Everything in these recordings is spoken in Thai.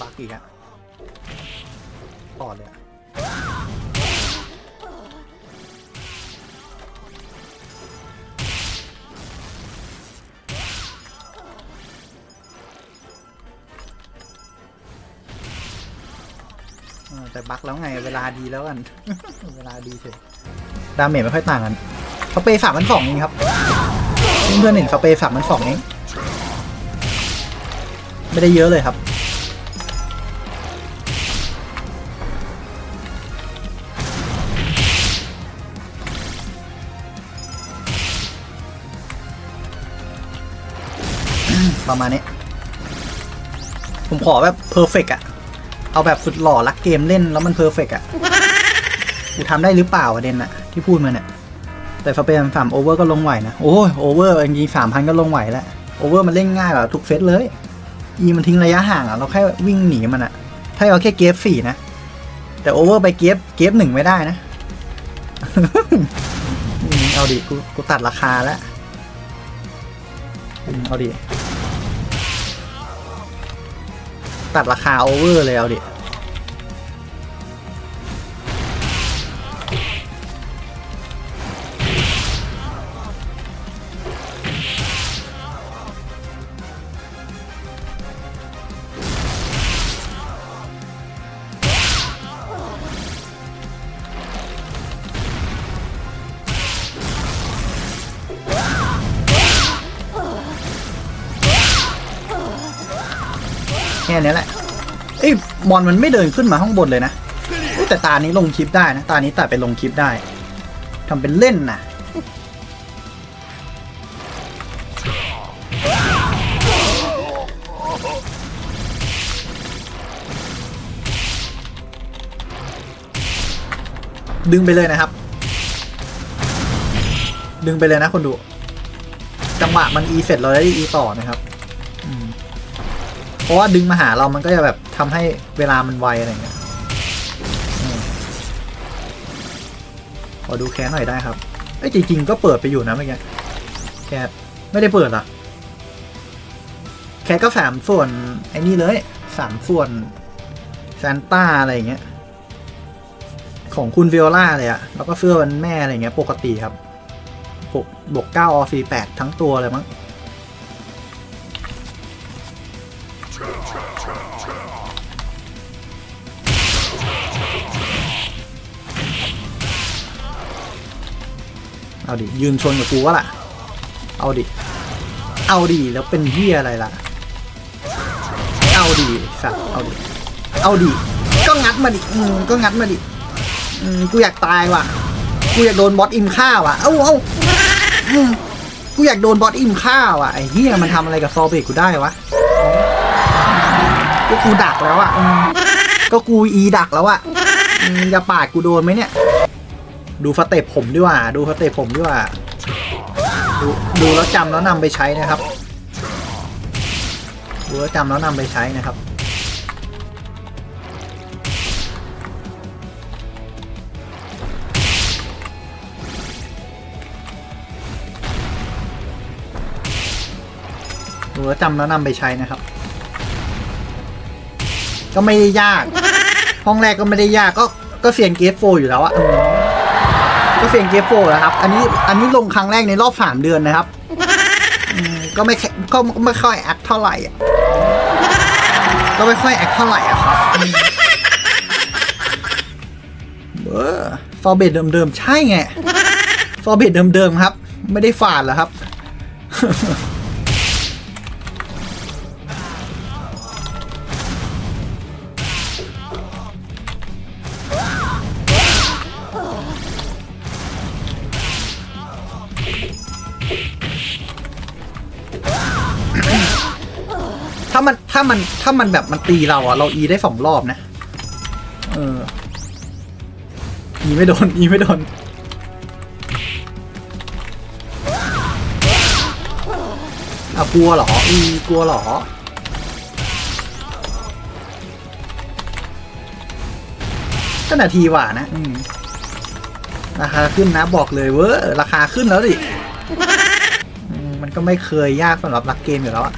บักอีกอะปอดเลยอะเออแต่บักแล้วไง เวลาดีแล้วกัน เวลาดีเฉยดาเมจไม่ค่อยต่างกันสเปรย์สามพันสองเองครับ เพื่อนๆเห็นสเปรย์สามพันสองเอง ไม่ได้เยอะเลยครับ ประมาณนี้ ผมขอแบบเพอร์เฟกอะเอาแบบสุดหล่อรักเกมเล่นแล้วมันเพอร์เฟกอะกูทำได้หรือเปล่าประเด็นอะที่พูดมาเนี่ย แต่สเปนสามโอเวอร์ก็ลงไหวนะ โอ้ยโอเวอร์จริงสามพันก็ลงไหวแล้วโอเวอร์มันเล่นง่ายกว่าทุกเซตเลย อีมันทิ้งระยะห่างอะเราแค่วิ่งหนีมันอะถ้าเราแค่เกฟสี่นะ แต่โอเวอร์ไปเกฟเกฟหนึ่งไม่ได้นะ เอาดิกูกูตัดราคาแล้วเอาดิ ตัดราคาโอเวอร์เลยเอาดิ ค่นี้แหละเอ้ยมอนมันไม่เดินขึ้นมาข้างบนเลยนะแต่ตานี้ลงคลิปได้นะ ตานี้ตัดไปลงคลิปได้ทำเป็นเล่นนะดึงไปเลยนะครับ ดึงไปเลยนะคนดู จังหวะมันอีเสร็จเราได้อีต่อนะครับ เพราะว่าดึงมาหาเรามันก็จะแบบทำให้เวลามันไวอะไรอย่างเงี้ยอืมขอดูแคสหน่อยได้ครับเอ้จริงๆก็เปิดไปอยู่นะเมื่อกี้แคสไม่ได้เปิดอะแคสก็สามส่วนไอ้นี่เลยสามส่วนซานต้าอะไรเงี้ยของคุณวิโอล่าเลยอะแล้วก็เสื้อวันแม่อะไรเงี้ยปกติครับบวกเก้าอซีแปดทั้งตัวเลยมั้ง เอาดิ ยืนชนกับกูวะล่ะ เอาดิ เอาดิ แล้วเป็นเฮียอะไรล่ะ เอาดิสัตว์เอาดิ เอาดิ ก็งัดมาดิ อืม ก็งัดมาดิ อืม กูอยากตายว่ะ กูอยากโดนบอสอิมฆ่าว่ะ เอ้าเอ้าอืมกูอยากโดนบอสอิมฆ่าว่ะไอ้เฮียมันทำอะไรกับซอเบกกูได้วะ กูดักแล้วอะ ก็กูอีดักแล้วอะอืมจะปาดกูโดนไหมเนี่ย ดูสเต็ปผมดีกว่า ดูสเต็ปผมดีกว่า ดูดูแล้วจำแล้วนำไปใช้นะครับ ดูแล้วจำแล้วนำไปใช้นะครับดูแล้วจำแล้วนำไปใช้นะครับ ก็ไม่ได้ยาก ห้องแรกก็ไม่ได้ยากก็ก็เสียงเกฟโฟอยู่แล้วอะอืมก็เสียงเกฟโฟนะครับ อันนี้อันนี้ลงครั้งแรกในรอบสามเดือนนะครับอืมก็ไม่แค่ก็ก็ไม่ค่อยแอคเท่าไหร่อะก็ไม่ค่อยแอคเท่าไหร่อะครับอืมเออฟอร์เบตเดิมๆ ใช่ไง ฟอร์เบตเดิมๆ ครับ ไม่ได้ฝาดเหรอครับ ถ้ามันถ้ามันถ้ามันแบบมันตีเราอะเราอีได้สองรอบนะ เออ อีไม่โดน อีไม่โดน อะกลัวเหรอ อีกลัวเหรอ ก็นาทีหว่านะ อืม ราคาขึ้นนะบอกเลยเว้ยราคาขึ้นแล้วดิอืมมันก็ไม่เคยยากสำหรับรักเกมอยู่แล้วอะ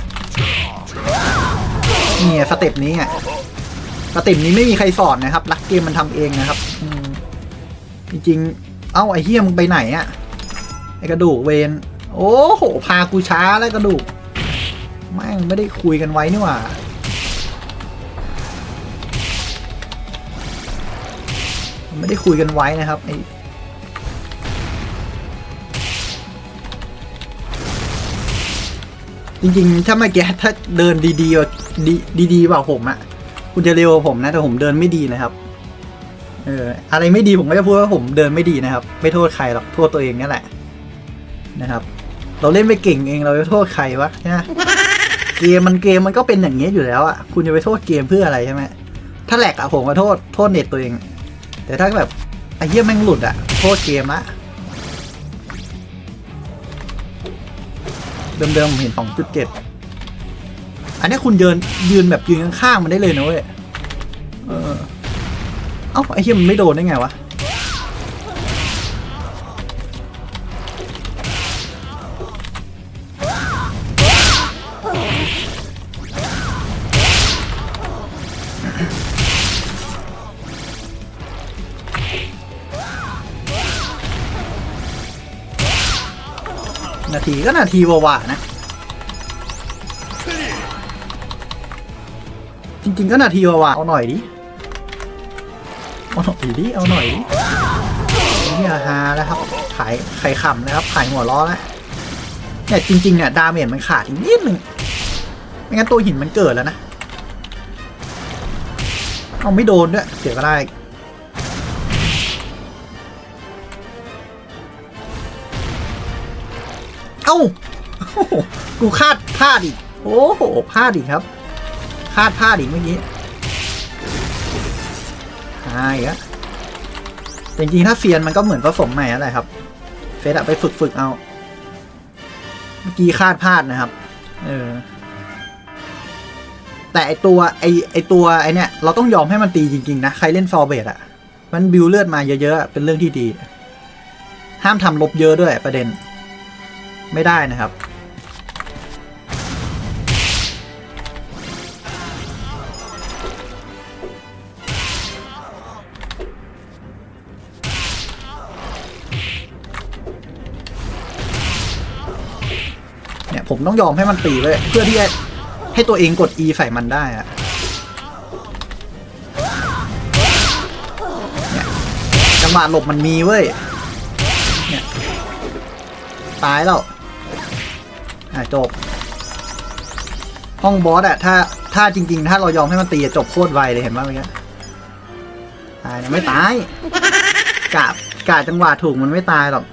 เนี่ยสเต็ปนี้อะสเต็ปนี้ไม่มีใครสอนนะครับรักเกมมันทำเองนะครับจริงๆเอ้าไอ้เฮียมึงไปไหนอะไอ้กระดูกเวนโอ้โหพากูช้าแล้วกระดูกแม่งไม่ได้คุยกันไว้นี่หว่าไม่ได้คุยกันไว้นะครับไอ้ จริงๆ ถ้าเมื่อกี้ถ้าเดินดีๆว่าดีดีๆกว่าผมอะคุณจะเร็วกว่าผมนะแต่ผมเดินไม่ดีนะครับ เอออะไรไม่ดีผมก็จะพูดว่าผมเดินไม่ดีนะครับ ไม่โทษใครหรอกโทษตัวเองนั่แหละนะครับ เราเล่นไม่เก่งเองเราจะโทษใครวะใช่ไหมเกมมันเกมมันก็เป็นอย่างนี้อยู่แล้วอะคุณจะไปโทษเกมเพื่ออะไรใช่ไหมถ้าแหลกอะผมก็โทษโทษเน็ตตัวเอง แต่ถ้าแบบไอ้เหี้ยแม่งหลุดอะโทษเกมละ เดิมๆผมเห็นสองจุดเจ็ดอันนี้คุณเดินยืนแบบยืนข้างๆมันได้เลยนะเว้ย เออ เอ้าไอ้เหี้ยมันไม่โดนได้ไงวะ นาทีก็นาทีวาๆนะ จริงๆก็นาทีวาๆเอาหน่อยดิ เอาหน่อยดิ เอาหน่อยดินี่ฮาแล้วครับ ขายไข่ขำนะครับ ขายหัวล้อแล้วเนี่ยจริงๆเนี่ยดาเมจมันขาดอีกนิดหนึ่งไม่งั้นตัวหินมันเกิดแล้วนะ เอาไม่โดนด้วยเสียก็ได้ อ้ากูคาดพลาดอีก โอ้โหพลาดอีกครับ คาดพลาดอีกเมื่อกี้หายอะแต่จริงๆถ้าเฟียนมันก็เหมือนผสมใหม่อะไรครับ เฟสอะไปฝึกฝึกเอา เมื่อกี้คาดพลาดนะครับ เออ แต่ไอตัวไอไอตัวไอเนี้ยเราต้องยอมให้มันตีจริง ๆ นะ ใครเล่นฟอร์เบตอะมันบิวเลือดมาเยอะๆ เป็นเรื่องที่ดี ห้ามทำลบเยอะด้วยประเด็น ไม่ได้นะครับ เนี่ย ผมต้องยอมให้มันตีไว้เพื่อที่จะให้ตัวเองกด E ใส่มันได้อะเนี่ยจังหวะหลบมันมีเว้ย เนี่ย ตายแล้ว อะจบ ห้องบอสอะถ้าถ้าจริง ๆ ถ้าเรายอมให้มันตีอะจบโคตรไวเลยเห็นไหมเมื่อกี้ตายนะไม่ตายกาบกะจังหวะถูกมันไม่ตายหรอก